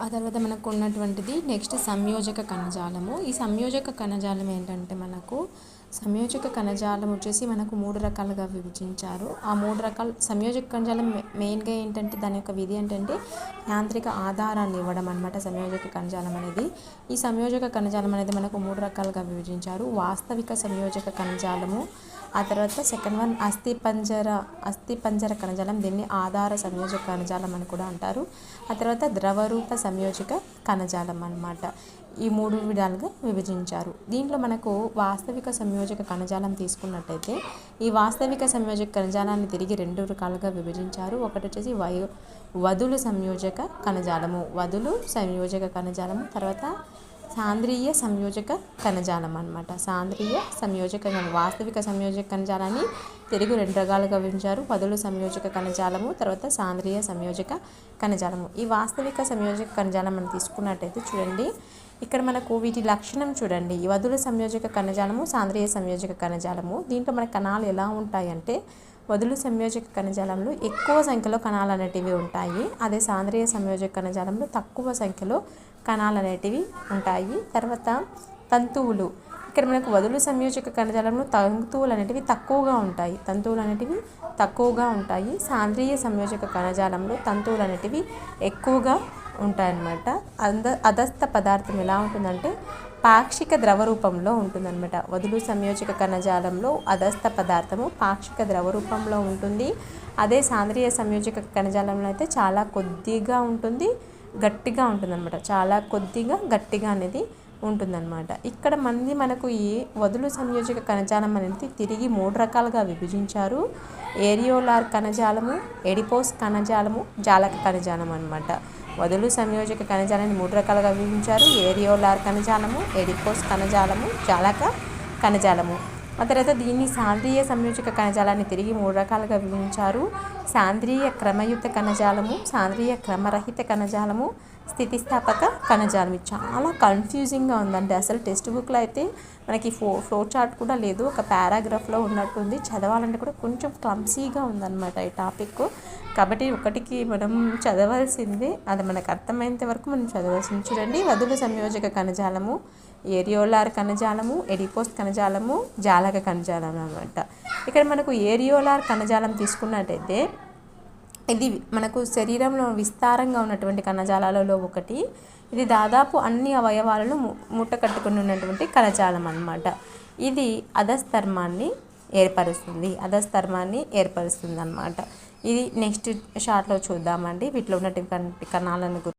ఆ తర్వాత మనకు ఉన్నటువంటిది నెక్స్ట్ సంయోజక కణజాలము. ఈ సంయోజక కణజాలం ఏంటంటే మనకు సంయోజక కణజాలం వచ్చేసి మనకు మూడు రకాలుగా విభజించారు. ఆ మూడు రకాల సంయోజక కణజాలం మెయిన్గా ఏంటంటే దాని యొక్క విధి ఏంటంటే యాంత్రిక ఆధారాన్ని ఇవ్వడం అనమాట సంయోజక కణజాలం అనేది. ఈ సంయోజక కణజాలం అనేది మనకు మూడు రకాలుగా విభజించారు. వాస్తవిక సంయోజక కణజాలము ఆ తర్వాత సెకండ్ వన్ అస్థి పంజర అస్థి పంజర కణజాలం దీన్ని ఆధార సంయోజక కణజాలం అని కూడా అంటారు. ఆ తర్వాత ద్రవరూప సంయోజక కణజాలం అనమాట ఈ మూడు విధాలుగా విభజించారు. దీంట్లో మనకు వాస్తవిక సంయోజక కణజాలం తీసుకున్నట్టయితే ఈ వాస్తవిక సంయోజక కణజాలాన్ని తిరిగి రెండు రకాలుగా విభజించారు. ఒకటి వచ్చేసి వయో వదులు సంయోజక కణజాలము. వదులు సంయోజక కణజాలము. తర్వాత సాంద్రీయ సంయోజక కణజాలం అనమాట సాంద్రీయ సంయోజక వాస్తవిక సంయోజక కణజాలాన్ని తెలుగు రెండు రకాలుగా విభజించారు. పదులు సంయోజక కణజాలము తర్వాత సాంద్రీయ సంయోజక కణజాలము. ఈ వాస్తవిక సంయోజక కణజాలం మనం తీసుకున్నట్టయితే చూడండి. ఇక్కడ మనకు వీటి లక్షణం చూడండి. ఈ వదుల సంయోజక కణజాలము సాంద్రీయ సంయోజక కణజాలము. దీంట్లో మన కణాలు ఎలా ఉంటాయంటే వదులు సంయోజక కణజాలంలో ఎక్కువ సంఖ్యలో కణాలు అనేటివి ఉంటాయి. అదే సాంద్రీయ సంయోజక కణజాలంలో తక్కువ సంఖ్యలో కణాలు అనేటివి ఉంటాయి. తర్వాత తంతువులు. ఇక్కడ మనకు వదులు సంయోజక కణజాలంలో తంతువులు అనేటివి తక్కువగా ఉంటాయి. తంతువులు అనేటివి తక్కువగా ఉంటాయి. సాంద్రీయ సంయోజక కణజాలంలో తంతువులు అనేటివి ఎక్కువగా ఉంటాయన్నమాట. అంద అదస్థ పదార్థం ఎలా ఉంటుందంటే పాక్షిక ద్రవ రూపంలో ఉంటుందన్నమాట. వదులు సంయోజక కణజాలంలో అదస్థ పదార్థము పాక్షిక ద్రవ రూపంలో ఉంటుంది. అదే సాంద్రీయ సంయోజక కణజాలంలో అయితే చాలా కొద్దిగా ఉంటుంది. గట్టిగా ఉంటుందన్నమాట. చాలా కొద్దిగా గట్టిగా అనేది ఉంటుందన్నమాట. ఇక్కడ మంది మనకు ఈ వదులు సంయోజక కణజాలం అనేది తిరిగి మూడు రకాలుగా విభజించారు. ఏరియోలార్ కణజాలము ఎడిపోస్ కణజాలము జాలక కణజాలం అనమాట వదులు సంయోజక కణజాలాన్ని మూడు రకాలుగా విభజించారు. ఏరియోలార్ కణజాలము ఎడిపోస్ కణజాలము జాలక కణజాలము. ఆ తర్వాత దీన్ని సాంద్రీయ సంయోజక కణజాలాన్ని తిరిగి మూడు రకాలుగా విభజించారు. సాంద్రీయ క్రమయుత కణజాలము సాంద్రీయ క్రమరహిత కణజాలము స్థితిస్థాపక కణజాలం ఇది చాలా కన్ఫ్యూజింగ్గా ఉందండి. అసలు టెక్స్ట్ బుక్లో అయితే మనకి ఫో ఫ్లో చార్ట్ కూడా లేదు. ఒక పారాగ్రాఫ్లో ఉన్నట్టుంది. చదవాలంటే కూడా కొంచెం క్లమ్సీగా ఉందన్నమాట ఈ టాపిక్ కాబట్టి ఒకటికి మనం చదవాల్సింది అది మనకు అర్థమైనంత వరకు మనం చదవాల్సింది. చూడండి వదుల సంయోజక కణజాలము ఏరియోలార్ కణజాలము ఎడిపోస్ట్ కణజాలము జాలక కణజాలం అనమాట ఇక్కడ మనకు ఏరియోలార్ కణజాలం తీసుకున్నట్టయితే ఇది మనకు శరీరంలో విస్తారంగా ఉన్నటువంటి కణజాలాలలో ఒకటి. ఇది దాదాపు అన్ని అవయవాలను మూట కట్టుకుని ఉన్నటువంటి కణజాలం అనమాట ఇది అధస్థర్మాన్ని ఏర్పరుస్తుంది. అధస్థర్మాన్ని ఏర్పరుస్తుంది అనమాట ఇది నెక్స్ట్ షార్ట్లో చూద్దామండి. వీటిలో ఉన్నటువంటి కణాలను